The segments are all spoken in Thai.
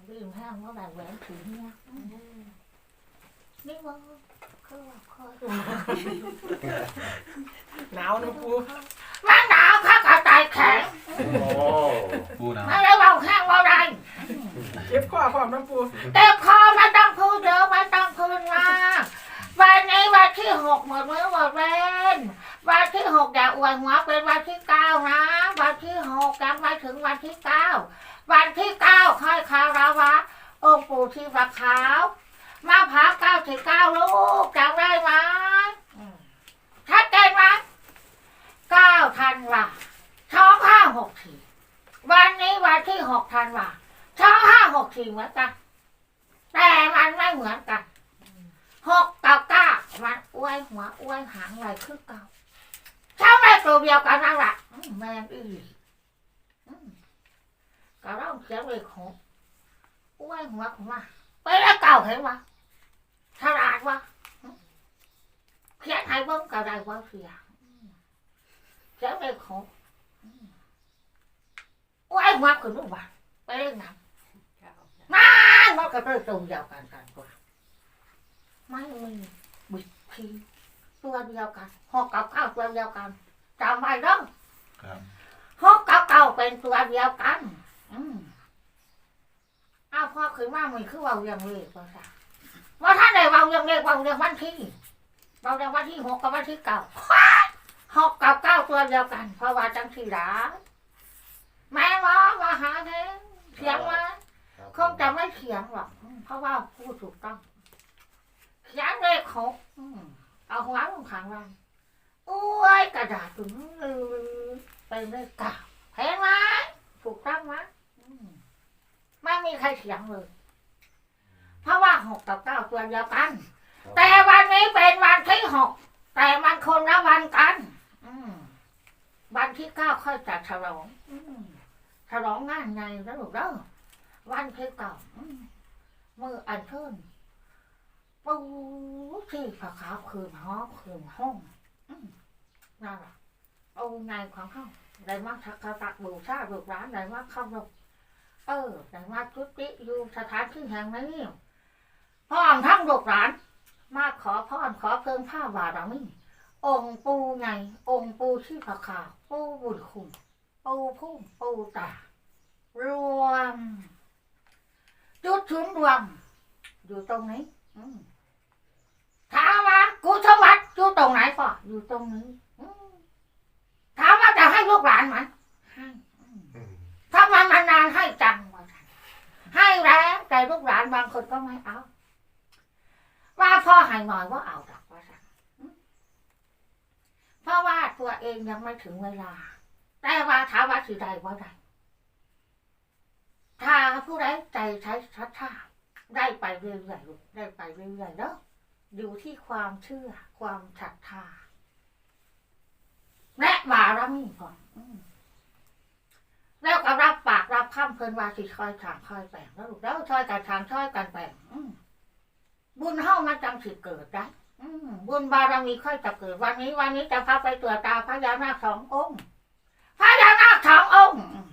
แล้วลืมห้างว่าแบบแหวนถือเนี่ยนี่ว่าคือว่าคอยหนาวนะปูมันหนาวข้ากระต่ายแข็งโอ้ปูนะไม่ได้เบาแห้งเบาแรงเก็บข้อพร้อมนะปูเต็มคอไม่ต้องพูดเยอะไม่ต้องพูดมากวันนี้วันที่หกหมดมื้อหมดเวรวันที่หกอย่าอวยหัวเป็นวันที่เก้านะ วันที่หกยังไม่ถึงวันที่เก้า วันที่เก้าค่อยคาราวะ องค์ปู่ที่ประขาวมาพร้าวเก้าสิบเก้าลูกจำได้ไหมชัดเจนไหมเก้าธันวาสองห้าหกสี่วันนี้วันที่หกธันวาสองห้าหกสี่เหมือนกันแต่มันไม่เหมือนกันหกกับเก้ามันอ้วยหัวอ้วยหางไหลคือเก่าถ้าไม่ตัวเดียวกันนั่นแหละแม่นอี ก็ต้องเขียนเลยหกอ้วยหัวของมาไปแล้วเก่าเห็นวะฉลาดวะอืมเขียนให้เบิ่งก็ได้ว่าเสียอืมเขียนเลยหกอืมอ้วยหัวคือลูกบ้านไปเล่นน้ำนั่นมันก็เป็นตัวเดียวกันกันกว่าไม่มีบิดทีตัวเดียวกันหกกับเก้าตัวเดียวกันจำไว้เด้อครับหกกับเก้าเป็นตัวเดียวกัน อืมอ้าวพ่อคือว่ามันคือเว่าเรียงเลขว่าจ้ะว่าท่านใดเว่าเรียงเลขเว่าเรียงวันที่เว่าเรียงวันที่หกกับวันที่เก้าหกกับเก้าตัวเดียวกัน เพราะว่าจังสีดาแม่ว่ามาหาเทงเสียงมาคงจะไม่เขียนหรอกอืมเพราะว่าพูดถูกต้องเขียนเลขหกอืมเอาหัวลงข้างล่างอุ้ยกระดาษถึงลือเป็นเลขเก้าเห็นไหมถูกต้องไหมอืม ไม่มีใครเขียนเลย เพราะว่าหกกับเก้าตัวเดียวกัน แต่วันนี้เป็นวันที่หกแต่มันคนละวันกันอืมวันที่เก้าค่อยจัดฉลองอืมฉลองงานไงแล้วลูกเด้อวันที่เก่าอืมมืออันเชิญปูที่ผาขาวคืนห้องคืนห้องอืมนั่นแหละเอาไงของเขาได้มาสักการะบูชาลูกร้านได้มาเข้ารบ เออได้มาจุติอยู่สถานที่แห่งนี้พร้อทั้งลูกร้าน มาขอพรขอเพิ่มผ้าบารมีองค์ปูไงองค์ปูที่ผาขาวปูบุญคุณปูพุ่มปูตารวม จุดศูนย์รวม อยู่ตรงนี้ถามว่ากูสวัสดิ์อยู่ตรงไหนป่ะอยู่ตรงนี้ถามว่าจะให้ลูกหลานไหมให้ ถ้ามันมานานให้จังให้แล้วแต่ลูกหลานบางคนก็ไม่เอา ว่าพ่อให้หน่อยว่าเอาดอกว่าซั่นอืมเพราะว่าตัวเองยังไม่ถึงเวลา แต่ว่าถามว่าสิใดว่าใดถ้าผู้ใดใจใช้ชัดท่าได้ไปเรื่อยๆลูกได้ไปเรื่อยๆเนาะอยู่ที่ความเชื่อความศรัทธาและบารมีก่อนอืมแล้วก็รับปากรับข้ามเพลินวาสิคอยถางคอยแปลงแล้วลูกแล้วช่อยกันทางช่อยกันแปลงอืมบุญเฮ้ามันจังสิเกิดได้อืมบุญบารมีค่อยจะเกิดวันนี้วันนี้จะพาไปตรวจตาพญานาคสององค์พญานาคสององค์อืม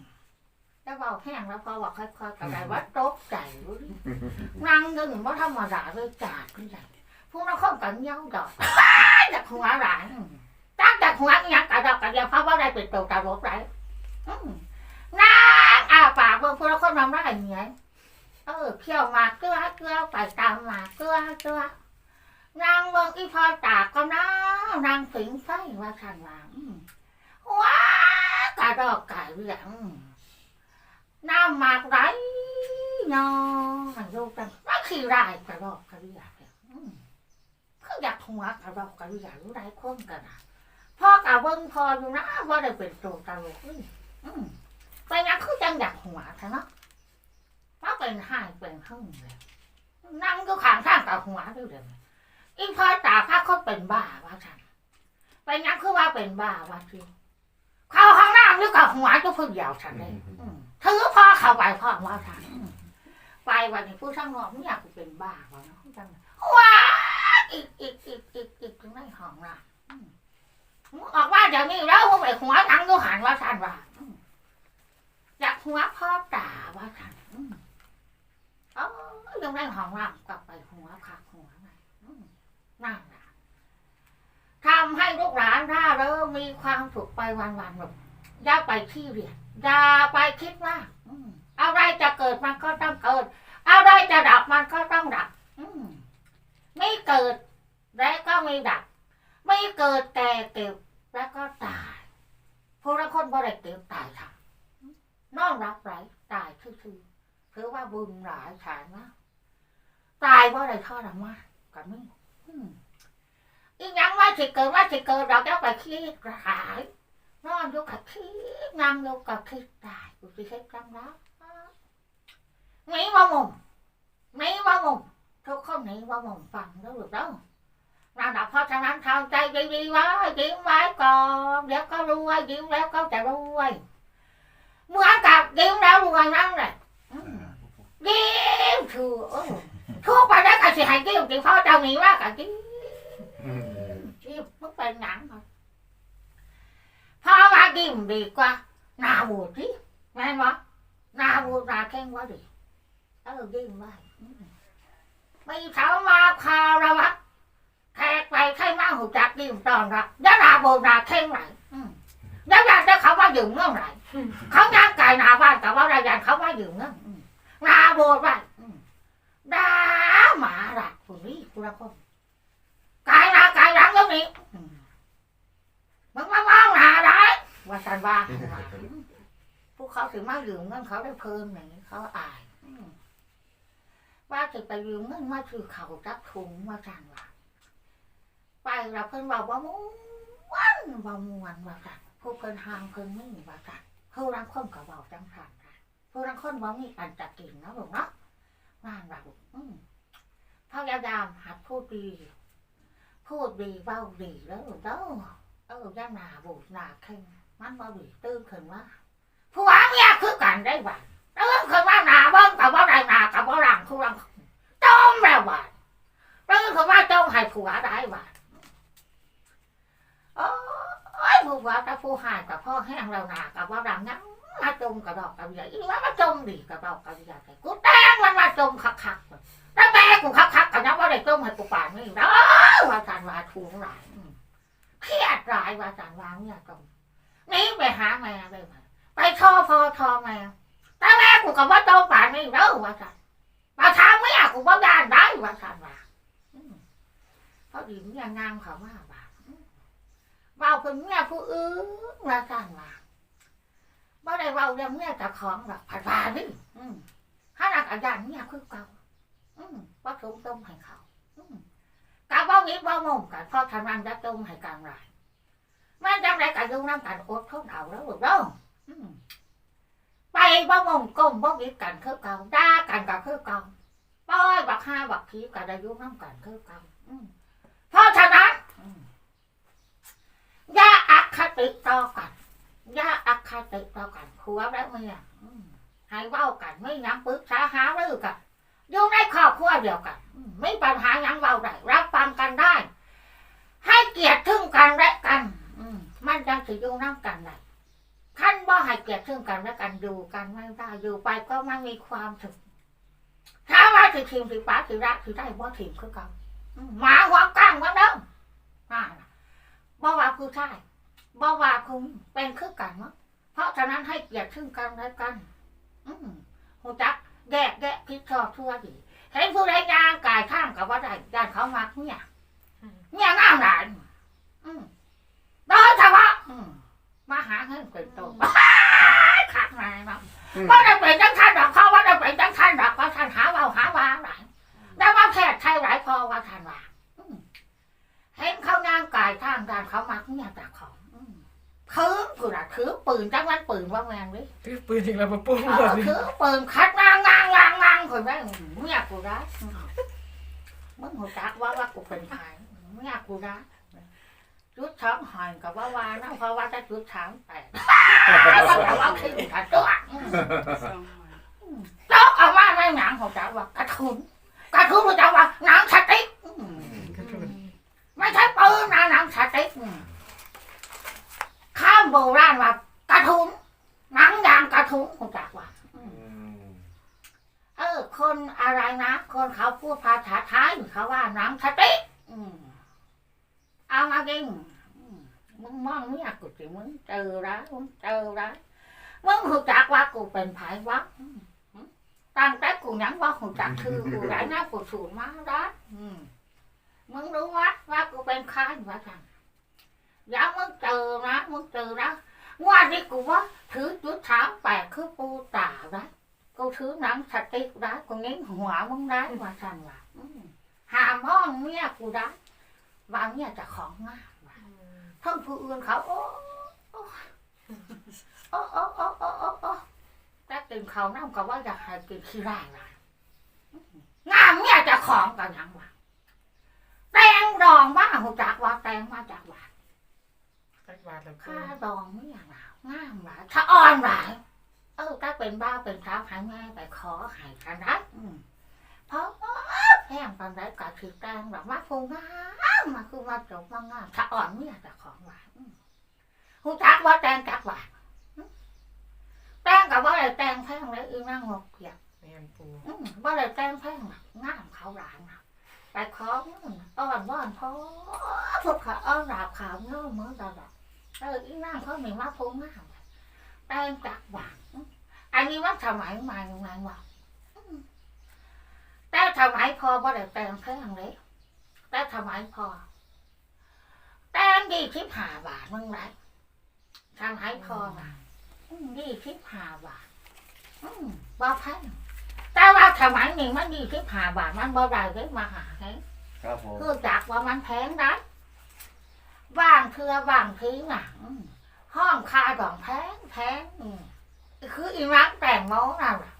จะเบาแห้งแล้วพอว่าค่อยๆกระไดว่าตกใจรู้ดินั่งก็หนึ่งว่าธรรมดาเลยจาดขึ้นใจพวกเราเข้ากันเงี้ยวดอกจากหัวหลานตั้งจากหัวเงี้ยกระดอกกระเดียวเพราะว่าได้เป็นตัวตาลบไรอืมนั่งอาปาก เบิ่งพวกเราคนทำได้เงี้ยเออเขี่ยวมาเกลือเกลือไปตามมาเกลือเกลือนางเบิ่งอีพอตากก็น้านางสิงไฟว่าขันว่าว้ากระดอกไก่เหลืองน้ำมากไรนาะมันดูกันว่าขี้ไรกระดอกกระเดียกเนี่ยอืมคืออยากหัวกระดอกกระเดียกรู้ไรคนกันอะพ่อกะเบิ้งพออยู่นะว่าได้เป็นตัวตลกอืม ไปนักคือยังอยากหัวเถอะเนาะว่าเป็นห้ายเป็นหึ่งเลยนั่งก็ขางข้างกับหัวด้วยเดี๋ยวนี้อีพ่อตาข้าเขาเป็นบ้าว่าฉันไปนักคือว่าเป็นบ้าว่าทีเข้าห้องน้ำนี่กับหัวจะพึ่งยาวฉันเลยอืมถือพ่อเข้าไปพ่อว่าทางอืมไปวันนี้ผู้ช่างนอกไม่อยากกูเป็นบ้าวะเนาะจังว้าอีกอีกอีกอีกอีกถึงในห้องละอืมมึงออกว่าเดี๋ยวนี้แล้วมึงไปหัวทั้งดูหันว่าทันว่าอืมอยาก หัวพ่อตาว่าทันอืมยังได้หอมรำกลับไปหัวขาหัวไปนั่นแหละทำให้ลูกหลานร่าเริงมีความสุขไปวันๆหนึ่งอย่าไปที่เรียนอย่าไปคิดว่าอืมอะไรจะเกิดมันก็ต้องเกิด อะไรจะดับมันก็ต้องดับอไม่เกิดและก็ไม่ดับ ไม่เกิดแต่เก็บแล้วก็ตายพวกเราคนบ่ได้เก็บตายค่ะ น้องรับไรตายคือคือถือว่าบุญหลายฐานมากตายบ่ได้ทอดมากับมึงอีกยังว่าสิเกิดว่าสิเกิดเราจะไปคิดหายนอนอยู่กับคิดนั่งอยู่กับคิดตายกูสิเฮ็ดจังแล้วหนีบ่ามุมหนีบ่ามุมทุกคนหนีบ่ามุมฟังแล้วหรือเปล่าเรา đọc เพราะฉะนั้นทำใจดีๆไว้ยิ้มไว้ก่อนเดี๋ยวก็รวยยิ้มแล้วก็จะรวย เหมือนกับยิ้มแล้วรวยนั่นแหละอืมยิ้มถูกถูกไปแล้วก็สิให้ยิ้มที่พ่อเจ้าหนีว่ากับยิ้มยิ้มมันเป็นหนังค่ะพ่อว่ายิ้มดีกว่าหน้าบูดที่แม่นวะหน้าบูดหน้าแข็งว่าดีเออยิ้มไว้อืมไม่เท่ามาคารวะแขกไปใช่มาหูจักยิ้มตอนรับยะนาโบนาเข่งไหนอืม แล้วยากจะเขาว่ายืมเงื่อนไหนเขาย่างไก่นาบ้านกับว่าอะไรยันเขาว่ายืมเงื่อนนาโบนไปอืมด่าหมาละคุณนี่คุณละคนไก่นาไก่หลังก็มีมมึงมามองหนาได้ว่าสันว่าพวกเขาถึงมายืมเงินเขาได้เพิ่มอย่างนี้เขาอายว่าจะไปยืมเงินมาถือเขาจับถุงมาจันว่าไปเราเพิ่นบอกว่าม้วนว่ามวนว่ากัน ผู้เพิ่นห่างเพิ่นไม่มีว่ากันผู้รังคนก็บอกจังสันกันผู้รังคนว่ามีอันจะกินเนาะลูกเนาะว่างเราอืมพยายามหัดพูดดี พูดดีเบาดีแล้วลูกเด้อเออย่าหนาบูดหนาเข่งมันบ่ดีตื่นขึ้นว่าผู้หวเมียคือกันได้บ่ตื่นขึ้นว่าหนาเบิ้งกับว่าได้หนากับว่าหลังผู้รังจมแล้วบ่ตื่นขึ้นว่าจมให้ผัวได้บ่โอ้ ผู้ว่าถ้าผู้หายกับพ่อแห้งเราหนากับว่าดังนั้นมาจมกับดอกกับใหญ่อีว่ามาจมดีกับดอกกับใหญ่กูแตงมันมาจมคักคักๆแล้วแม่กูคักคักๆกับนนะว่าได้จมให้กูป่านนี่แล้วว่าจานวาทูงหลายเครียดหลายว่าจานวาเนี่ยจมนี่ไปหาแม่เลยมาไปทอพอทอแม่แต่แม่กูกับว่าจมป่านนี่แล้วว่าจานมาทางไม่อยากกูว่าด้านได้ว่าจานว่าเพราะดีเนี่ยงามเขามากว่า เว้าเป็นเมียผู้อื่นว่าสั่นว่าบ่ได้เว้าเรื่องเมียเจ้าของหรอกผัดว่าดิอืมถ้าหลักอาจารย์เมียคือเก่าอืมว่าสมต้มให้เขาอืมกะบ่วิบ่งงกันเพราะทำงานจะต้มให้กลางไรมันจังไรก็อยู่น้ำกันอดทนเอาแล้วลูกเด้ออืมไปบ่งงก้มบ่วิกันคือเก่าด่ากันก็คือเก่าป้อยบักห้าบักพีก็ได้อยู่น้ำกันคือเก่าอืมเพราะฉะนั้นอืม อย่าอค ติต่อกันย่าอคติต่อกันผัวและเมียให้เว้ากันไม่ยังปรึกษาหารือกันอยู่ในครอบครัวเดียวกันไม่ปัญหายังเว้าได้รับฟังกันได้ ให้เกียรติซึ่งกันและกันอืมันจังสิอยู่น้ำกันได้ขั้นบ่ให้เกียรติซึ่งกันและกันอยู่กันไม่ได้อยู่ไปก็ไม่มีความสุขถ้าว่าสิทีมสิป้าสิรักสิได้บ่ทีมคือกันมหมาหัวกลางมันเด้อนั่นน่ะบ่ว่าผู้ชาย บ่ว่าคุณเป็นคือกันเนาะเพราะฉะนั้นให้เกียรติซึ่งกันและกัน อืมหูจักแยกแยะพิดชอบทั่วดีเห็นผู้ใดยางกายข้ามกับว่าได้ด้านเขามักเนี่ยเนี่ยงามหลานอืมโดยเฉพาะอืมมาหาเงินเป็นโตขาดมาเนาะว่าได้เป็นจังทันดอกเขาว่าได้เป็นจังทันดอกว่าทันหาเบาหาว่าหลายแต่ว่าแพทย์ไทยหลายพอว่าทันว่าเห็นเขานางกายทางการเขามักเนี่ยจากขอ งอืมถือกูน่ะถือปืนจังวันปืนว่าแมงดิถือปืนอีกแล้วมาปูเออถือปืนคัดนางงางงางงางคนแม่งเมียกูรักมึงหัวจักว่าว่ากูเป็นใครเมียกูรักจุดช้องหอยกับว่าวานะเพราะว่าจะจุดช้างแตกว่าแต่ว่าขี้ขัดตัวอืมแล้วเอาว่าไม่หนังของจักว่ากระทุนกระทุนของจักว่าหนังสติ๊กอืมไม่ใช่ปืนนะหนังสติ๊กอืม ข้ามโบราณว่ากระทุนหนังยางกระทุนคงจักว่าอืมเออ คนอะไรนะคนเขาพูดภาษาไทยเขาว่าน้ำสติอืมเอามากินอืมมึงมองเนี่ยกูสิมึงเจอแล้วมึงเจอแล้วมึงหูจักว่ากูเป็นไผวะอืมตั้งแต่กูยังว่าหูจักคือกูไหนหน้ากูสูงมาแล้วอืมมึงรู้วะว่ากูเป็นใครวะจัง แล้วมึงเจอนะมึงเจอนะว่าที่กูว่าถือจุดสามแปดคือปูตานะกูถือหนังสติ๊กนะกูเน้นหัวมึงได้มาสั่นว่าหาม้องเมียกูได้วางเมียจะของมากว่าทั้งผู้อื่นเขาโอ้โอ้โอ้โอ้โอ้โอ้โอ้ถ้าตื่นเขาน้ำก็ว่าจะหายกินขี้ร่าละงามเมียจะของกันยังว่าแตงดองว่าหูจักว่าแตงมาจากว่า จักบาทละปูข้าดองเมียหนาวงามหลายถ้าอ่อนหลายเออถ้าเป็นบ้าเป็นสาวหายแม่ไปขอใหายกันนะอืมเพราะแพงปันไดกับถือแตงแบบว่าคงงามมาคือว่าจบว่างามถ้าอ่อนเมียแต่ของหวานอืมหูจักว่าแตงจักหวานอืมแตงกับว่าอะไรแตงแพงเลยอีนั่งงกเกียบ แม่นปู อืมว่าอะไรแตงแพงน่ะงามเขาหลานน่ะไปขออืมอ่อนว่อนพอพวกเขาอ้อนหลาบขาวเนื้อเหมือนกันแบบ เอออีนั่งเขาหนึ่งมาพงงามแตงจักหวานอันนี้ว่าสมัยใหม่ไงวะอืมแต่สมัยพอบ่ได้แต่งแพงเลยแต่สมัยพอแต่งดีทิพหาบาทมึงไรสมัยพอว่ะอืมดีทิพหาบาทอืมบ่แพงแต่ว่าสมัยนี้มันดีทิพหาบาทมันบ่ได้เลยมาหาเฮ้ครับผมคือจากว่ามันแพงนะ ว่างเทือบางทีหนัง ห้องคาดองแพงแพงคืออีรักแต่งโม้น่ะว่ะ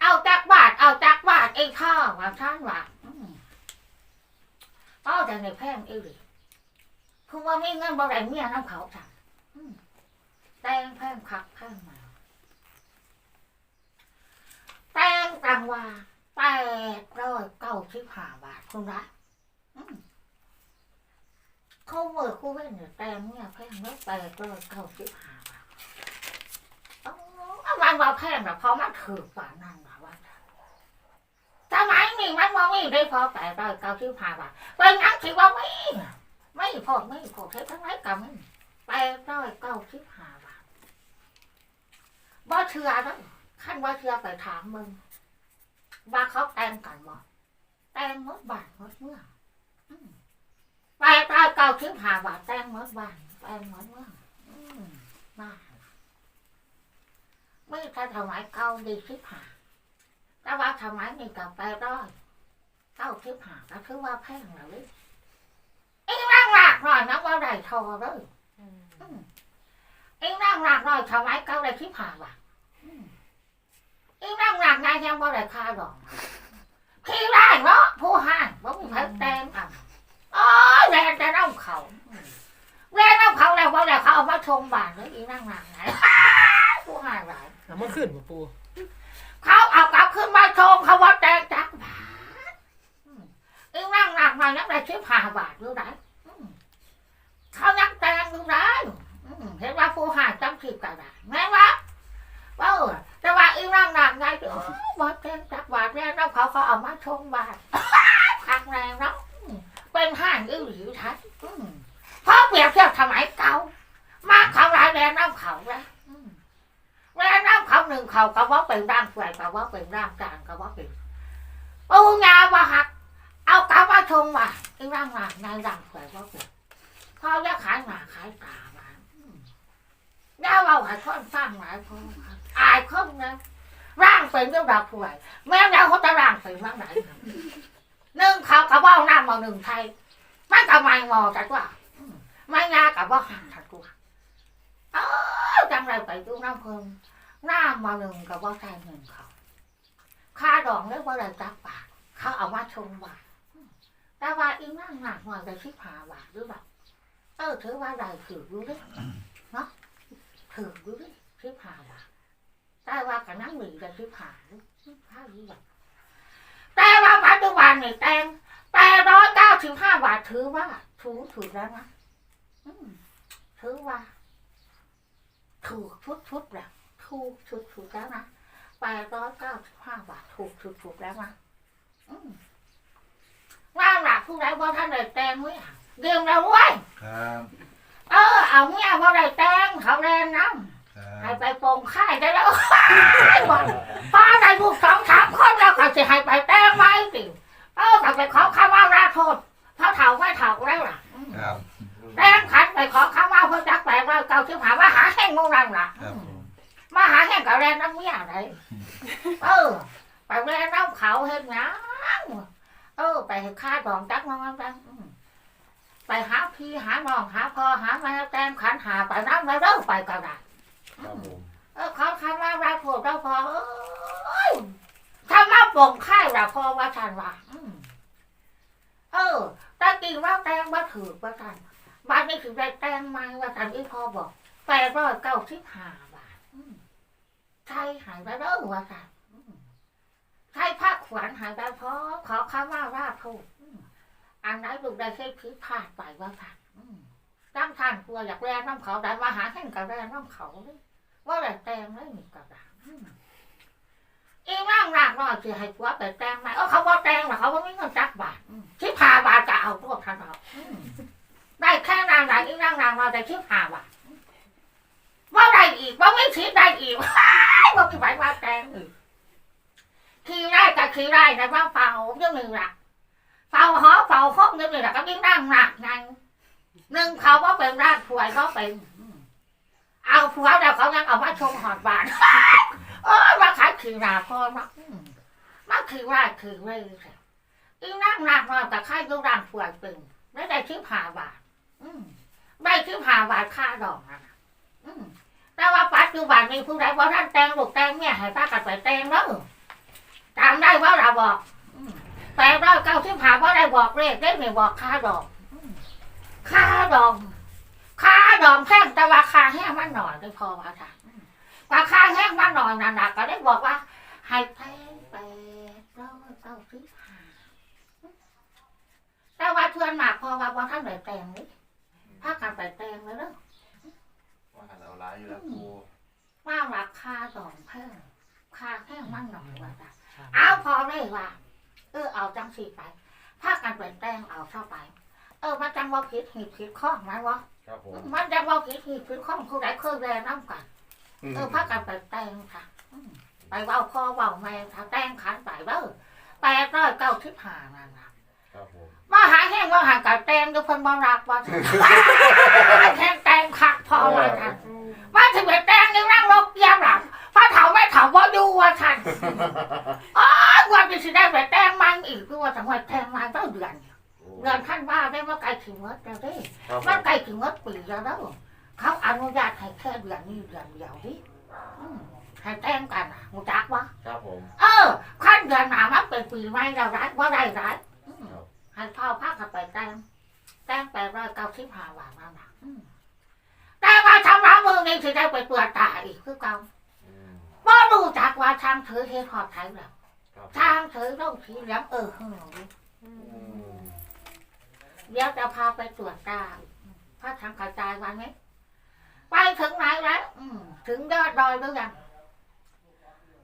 เอาจักบาท เอาจักบาทไอ้ข้าวว่าท่านว่าเอาแต่ในแพงอีหลีคือว่าไมีเงินบ่ได้เมียน้ำเขาสั่งแต่งแพงคักแพงมาแต่งตังว่าแปดร้อยเก้าสิบห้าบาทคุณละอืม เขาเมื่อคู่เว้นแต่งเนี่ยแพงแล้วแปดร้อยเก้าสิบห้าบาทอ๋อมันว่าแพงแบบเพราะมันถือกว่านั่นแบบว่าสมัยนี้มันว่าไม่ได้พอแต่ร้อยเก้าสิบห้าบาทเป็นงั้นถือว่าไม่ไม่พอไม่พอใช้ทั้งไรกับมันแปดร้อยเก้าสิบห้าบาทบ่เชื่อแล้วขั้นว่าเชื่อไปถามมึงว่าเขาแต่งกันบ่แต่งหมดบ้านมดเมืองอืม แปดร้อยเก้าสิบหาบาทแต่งมดบ้านแต่งมดเมืองอืมาไม่ใช่สมัยเก่าดีสิบหาแต่ว่าสมัยนี้กับไปร้อยเก้าสิบหาก็ถือว่าแพงแล้วเลยอ็งนั่งหลากหน่อยนะว่าได้ทอเลยอืมเอ็งนั่งหลากหน่อยสมัยเก่าได้สิบหาบาทอืมเอ็งนั่งหลากนายยังบ่ได้ค่าดอกที่ได้เนาะผู้ห้างบ่มีใครแต่งอะ แรงจะเล่าเขาแรงเล่าเขาแล้วว่าแล้วเขาเอามาชมบานเลยอีนั่งหลากไหนผู้หางหลายเอามาขึ้นบ่ปูเขาเอากลับขึ้นมาชมเขาว่าแตงจักบาทอีนั่งหนักมานักได้ชิบห้าบาทดูได้อืมเขานักแตงดูได้อืมเห็นว่าผู้หายจำผิดกันได้แม่นวะว่าแต่ว่าอีนั่งหนักไงว่าแตงจักบาทแล้วน้ำเขาเขาเอามาชมบาทพักแรงเนาะอืมเป็นห้าง อื้อหรือทัดอืมเพราะเปรียบเทียบสมัยเก่ามาเขาหลายแรงน้ำเขาแล้วแม่น้ำเขาหนึ่งเขาก็ว่าเป็นร่างแฝงก็ว่าเป็นร่างกลางก็ว่าเป็นปูงาว่าหัก เอากลับมาชมว่าอ้ร่างหลังนายร่างแฝงว่าเป็นเขาจะขายหมาขายตามาอืมย่าเราหายคนสร้างหลายคนอายคนนะร่างเป็นเรื่องราวผู้ใหญ่แม่เราเขาจะร่างเป็นร่างไหนหนึ่งเขาก็ว่าหน้ามาหนึ่งไทย มันก็ไม่มองจัดว่าอืมไม่ากับว่าห่างจัดว่าเออจังไรไปดูน้ำเพลิงหน้ามาหนึ่งกับว่าใช้เงินเขาค่าดองเรียกว่าอะไรจักบาทเขาเอามาชมบาทแต่ว่าอีนั่งหนักหน่อยจะชิบหาบาทหรือเปล่าเออถือว่าได้ถือดูดิเนาะถือดูดิชิบหาบาทแต่ว่ากับนั่งหนึ่งจะชิบหาหรือห้าหรือเปล่าแต่ว่าปัจจุบันเนี่ยแตง ร้อยเก้าสิบห้าบาทถือว่าถูกถูกแล้วนะอืมถือว่า ถูกชุดชุดๆแล้วถูกชุดชุดๆแล้วนะแปดร้อยเก้าสิบห้าบาทถูกถูกถูกแล้วนะอืมว่าหลักผู้ใดว่าท่านได้แต่งเมื่อเดียมเราไว้ยครับเออเอาเมียว่าได้แต่งเขาแรงน้ครัำให้บไปโปรงค่ายได้แล้วบอกป้าได้ลูกสองสามคนแล้วเขาจะให้ไปแต่งไหมสิ เออเขาไปขอคำว่าราโทษเพราะเฒ่าไม่เฒ่าแล้วล่ะอืมครับแต่งขันไปขอคำว่าเพื่อจักแปลกเราเก่าที่หาว่าหาแห้งโมรังล่ะครับผมมาหาแห้งกับแรงน้ำเมียไหนเออไปแรงน้ำเขาเห็นงานเออ ไปฆ่าดองจักน้องจังอืมไปหาพี่หาน้องหาพ่อหาแม่แต่งขันหาไปน้ำแล้วเด้อไปกระดาษครับผมเออเขาคำว่ารักพวกเราพอเอ้ยถ้ามาปลงค่ายละพอว่าฉันว่าอืม เออแต่จริงว่าแตงว่าถือว่าฉันบ้านนี้ถือได้แตงไหมว่าฉันอีพ่อบอกแปดร้อยเก้าสิบห้าบาทใช่หายไปเด้อว่าฉันใช่พักขวัญหายไปเพราะขอคำว่าราถูกอันไหนลูกได้เคยผิดพลาดไปว่าฉันตั้งท่านกลัวอยากแรงน้ำเขาได้มาหาแข่งกับแรงน้ำเขาเลยว่าแต่แตงไม่มีกระดาษ อืมอีร่างร่างน้อยสิให้ผัวไปแตงไหมเออเขาบอกแตงหรอกเขาบอกไม่เงินจักบาทอืมที่พาบาทจะเอาพวกท่านเราอืมได้แค่นางไหนอีร่างร่างน้อยแต่ที่พาบาทว่าได้อีกว่าไม่คิดได้อีกว่าไม่ไหวว่าแตงอีกขี่ได้กับขี่ได้แต่ว่าเฝ้าเรื่องหนึ่งละเฝ้าหอเฝ้าห้องเรื่องหนึ่งละก็ยิ่งนั่งหนักไงหนึ่งเขาว่าเป็นร่างถวยเขาเป็นอืมเอาผัวแล้วเขายังเอามาชมหอดบานเออมาขายขี่นาพ่อมาอืมมาขี่ว่าขี่เว้ยอีนั่งนักมาแต่ค่ายยูรางผัวตึงไม่ได้ชื่อผ่าบาทอืมได้ชื่อผ่าบาทค่าดอกนะอืมแต่ว่าปัจจุบันมีผู้ใดว่าท่านแต่งลูกแต่งเนี่ยให้ป้ากันไปแต่งแล้วจำได้ว่าเราบอกแต่ร้อยเก้าที่ผ่าว่าได้บอกเลขได้ไม่บอกค่าดอกค่าดอกค่าดองแพงแต่ว่าค่าแห้งมันหน่อยก็พอว่าค่ะ มว่าค่าแห้งมันหน่อยนั่นนะก็ได้บอกว่าให้แพงไปร้อยเก้าสิบห้าแต่ว่าเพื่อนมากพอว่าว่าท่านไหนแต่งนี่ถ้ากันไปแต่งเลยเด้อว่าหันเอาร้ายอยู่แล้วครูว่าราคาดองแพงค่าแห้งมันหน่อยว่าค่ะเอาพอได้ว่า เออเอาจังสีไปถ้ากันไปแต่งเอาเข้าไป เออมันจังว่าผิดหีบผิดข้องไหมวะครับผมมันจะว่าผิดหีบผิดข้องผู้ใดเคยแรงน้ำกัน เออพักกันไปแต่งค่ะอืมไปเว่าพ่อเว่าแม่ถ้าแต่งขันไปเด้อแปดร้อยเก้าสิบห้านั่นล่ะครับผมมาหาแห้งมาหากับแต่งทุกคนบ่รักว่าแห้งแต่งคักพอมาทันว่าถึงไปแต่งนี่นั่งรกเยี่ยมหลังพระเถาไม่เถาว่าดูว่าทันอ๋อว่าจะสิได้ไปแต่งมันอีกคือว่าจังหวัดแต่งมันต้องเดือนเดือนท่านว่าได้ว่าไกลถึงวัดแล้วเด้ครับผมันมไกลถึงวัดปีแล้วเด้อเขา อนุญาตให้แค่เดือนนี้เดือนเดียวดิอืมให้แต่งกันอะมูจักวะครับผม เออขั้นเดือนหนามันเป็นปีใหม่เราได้ว่าได้ร้ายอืมครับ ให้พ่อพักกันไปแต่งแต่งไปร้อยเก้าสิบห้าบาทนั่นนะอืมแต่ว่าทำร้ายมือนี่สิได้ไปเปลือกตาอีกคือเก่าอืมบ่รู้จักว่าทางถือเฮ็ดหอดไทยแล้วครับทางถือต้องสีเหลืองเออเฮ้ย อืมเดี๋ยวจะพาไปตรวจตาพระทางกระจายวันนี้ไปถึงไหนแล้ว อืม ถึงยอดดอยหรือยัง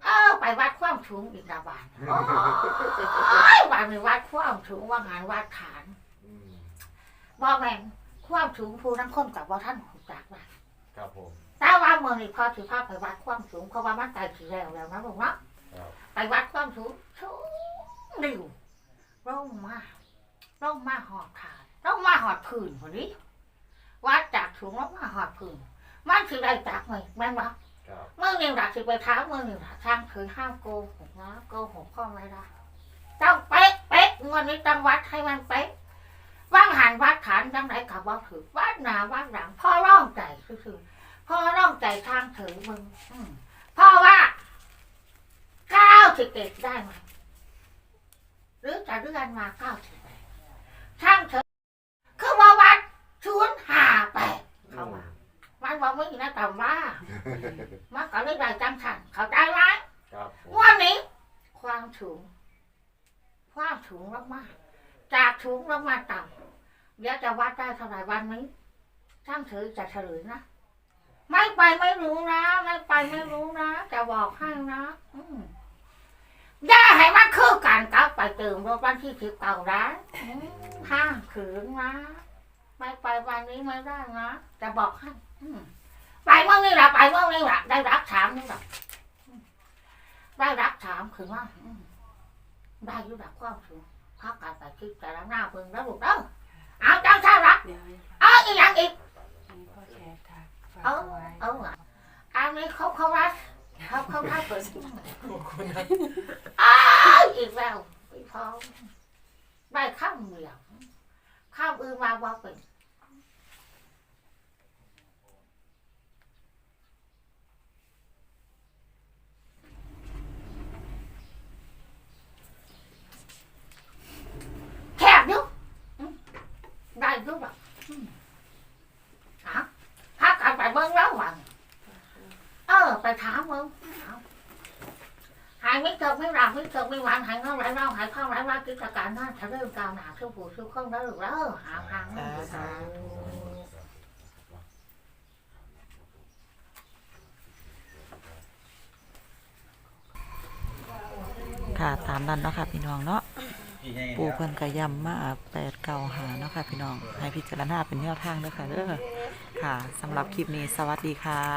เออไปวัดความสูงอีกระบาดโอ้ยวันนี้วัดความสูงว่างานวัดฐานอืมบอกแม่งความสูงผู้ทั้งคนกับว่าท่านหูจักว่าครับผมแต่ว่าเมืองนี้พอถือภาพไปวัดความสูงเพราะว่ามันไกลถือแล้วแล้วนะลุงเนาะครับไปวัดความสูงสูงดิวร่มมากร่มมาหอดขาดร่มมาหอดพื้นคนนี้วัดจากสูงร่มมาหอดพื้น มันคือได้จากไหมแม่นบ่ครับเมื่อนี่หลักสิไปท้าเมื่อนี่หลักทางถือห้ามโกหกนะโกหกก็ไม่ได้ต้องเป๊ะเป๊ะงวันนี้ต้องวัดให้มันเป๊ะว่างหันวัดฐานจังไหนกับว่าถือวัดหนาวัดหลังพ่อร่องใจคือๆพ่อร่องใจทางถือมึงอืมพ่อว่าเก้าสิบเอ็ดได้ไหมหรือจะเลื่อนมาเก้าสิบแปดช่างเถอะคือว่าวัดศูนย์ห้าแปดเขาว่า มันบอกไม่นะแต่ว่ามันก็เลยได้จังสันเขาใจไหมครับผมวันนี้ ความสูง ความสูงมากๆจากสูงลงมาต่ำเดี๋ยวจะวัดได้เท่าไหร่วันนี้ช่างถือจะเฉลยนะไม่ไปไม่รู้นะ ไม่ไปไม่รู้นะจะบอกให้นะอืมอย่าให้มันคือการกลับไปเติมรถวันที่สิบเก้าได้อืมห้ามขืนนะ ไม่ไปวันนี้ไม่ได้นะจะบอกให้อืม ไปเมื่อนี้แหละไปเมื่อนี้แหละได้รักถามนี่แหละอืมได้รักถามคือว่าอืมได้อยุดักความสูงพักการไปคิดแต่ละหน้าเพิ่งแล้วลูกเด้อเอาจังเท่ารักเดี๋ยวให้เอาอีกอย่างอีกพ่อแขกทักฝากเอาเอาไว้เอาอะอันนี้เขาเขารักเขาเขารักเปิดขอบคุณนะอ้าวอีกแล้วอีกพอได้ข้ามเดียวข้ามอื่นมาว่าเป็นแคบอยุอืมได้อยุแบบอะพักกันไปเบิ่งแล้ววัน เออ ไปถามมึงเอาหายไม่เจอไม่รักไม่เจอไม่หวานหายเงาไหลเล่าหายข้าวไหลว่ากิจการนั่นจะเริ่มกาวหนาสู้ผู้สู้ข้องแล้วหรือแล้วหาทางไม่ถูกทางค่ะตามนั้นเนาะค่ะพี่น้องเนาะปูเพิ่นก็ย้ำมาแปดเก่าหาเนาะค่ะพี่น้องให้พิจารณาเป็นแนวทางเด้อค่ะเด้อค่ะสำหรับคลิปนี้สวัสดีค่ะ